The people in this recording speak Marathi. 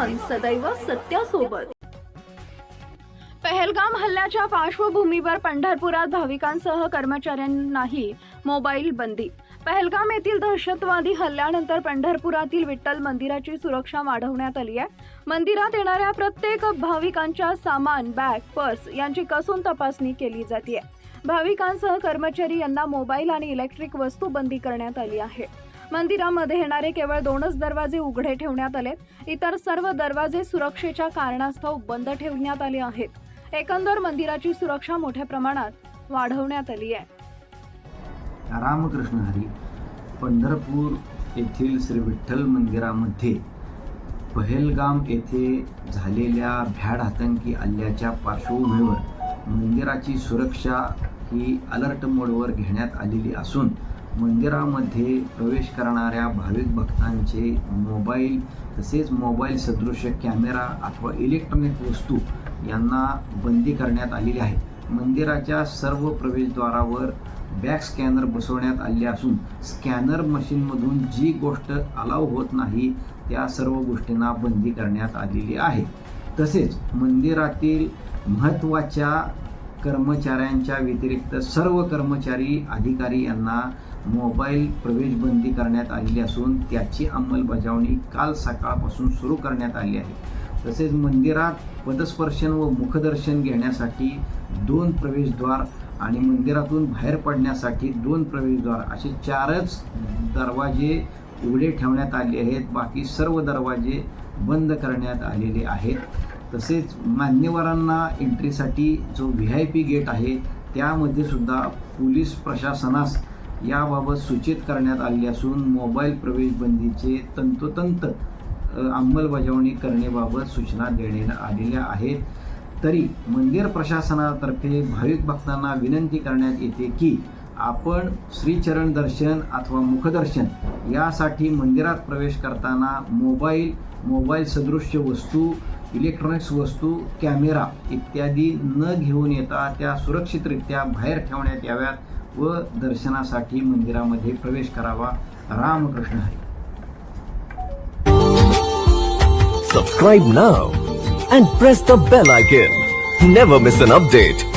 सदैव सत्यासोबत. पहलगाम हल्ल्याच्या पार्श्वभूमीवर पंढरपुरात भाविकांसह कर्मचाऱ्यांनाही मोबाईल बंदी. पहलगाम येथील दहशतवादी हल्ल्यानंतर पंढरपुरातील विठ्ठल मंदिराची सुरक्षा वाढवण्यात आली आहे. मंदिरात येणाऱ्या प्रत्येक भाविकांच्या सामान बॅग पर्स यांची कसून तपासणी केली जाते. भाविकांसह कर्मचारी यांना मोबाईल आणि इलेक्ट्रिक वस्तू बंदी करण्यात आली आहे. मंदिरामध्ये येणारे केवळ दोनच दरवाजे उघडे ठेवण्यात आले इतर सर्व दरवाजे सुरक्षेच्या कारणास्तव बंद ठेवण्यात आले आहेत. एकंदर मंदिराची सुरक्षा मोठ्या प्रमाणात वाढवण्यात आली आहे. रामकृष्ण हरी पंढरपूर येथील श्री विठ्ठल मंदिरामध्ये पहेलगाम येथे झालेल्या भ्याड आतंकी हल्ल्याच्या पार्श्वभूमीवर मंदिराची सुरक्षा ही अलर्ट मोडवर घेण्यात आलेली असून मंदिरामध्ये प्रवेश करणाऱ्या भाविक भक्तांचे मोबाईल तसेच मोबाईल सदृश कॅमेरा अथवा इलेक्ट्रॉनिक वस्तू यांना बंदी करण्यात आलेली आहे. मंदिराच्या सर्व प्रवेशद्वारावर बॅक स्कॅनर बसवण्यात आले असून स्कॅनर मशीनमधून जी गोष्ट अलाव होत नाही त्या सर्व गोष्टींना बंदी करण्यात आलेली आहे. तसेच मंदिरातील महत्त्वाच्या कर्मचाऱ्यांच्या व्यतिरिक्त सर्व कर्मचारी अधिकारी यांना मोबाईल प्रवेश बंदी करण्यात आलेली असून त्याची अंमलबजावणी काल सकाळपासून सुरू करण्यात आली आहे. तसेच मंदिरात पदस्पर्शन व मुखदर्शन घेण्यासाठी दोन प्रवेशद्वार आणि मंदिरातून बाहेर पडण्यासाठी दोन प्रवेशद्वार असे चारच दरवाजे उघडे ठेवण्यात आले आहेत. बाकी सर्व दरवाजे बंद करण्यात आलेले आहेत. तसेच मान्यवरांना एंट्रीसाठी जो व्ही आय पी गेट आहे त्यामध्ये सुद्धा पोलीस प्रशासनास याबाबत सूचित करण्यात आली असून मोबाईल प्रवेश बंदीचे तंतोतंत अंमलबजावणी करण्याबाबत सूचना देण्यात आलेल्या आहेत. तरी मंदिर प्रशासनातर्फे भाविक भक्तांना विनंती करण्यात येते की आपण श्रीचरण दर्शन अथवा मुखदर्शन यासाठी मंदिरात प्रवेश करताना मोबाईल मोबाईल सदृश्य वस्तू इलेक्ट्रॉनिक्स वस्तू कॅमेरा इत्यादी न घेऊन येता त्या सुरक्षितरित्या बाहेर ठेवण्यात याव्यात. व दर्शनासाठी मंदिरामध्ये प्रवेश करावा. Ramkrishna Hari. Subscribe now and press the bell icon never miss an update